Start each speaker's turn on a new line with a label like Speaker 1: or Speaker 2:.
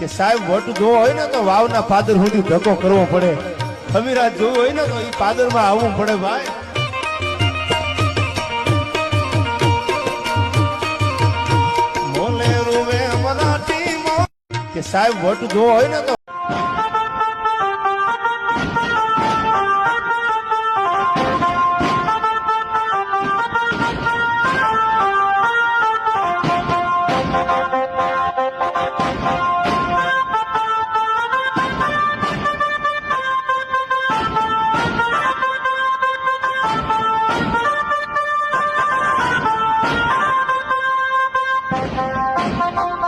Speaker 1: કે સાહેબ, વટ જોવો હોય ને તો વાવના પાદર સુધી ધક્કો કરવો પડે. ખમીરાત જોવું હોય ને તો એ પાદરમાં આવવું પડે ભાઈ. કે સાહેબ, વટ જોવો હોય ને તો Thank you.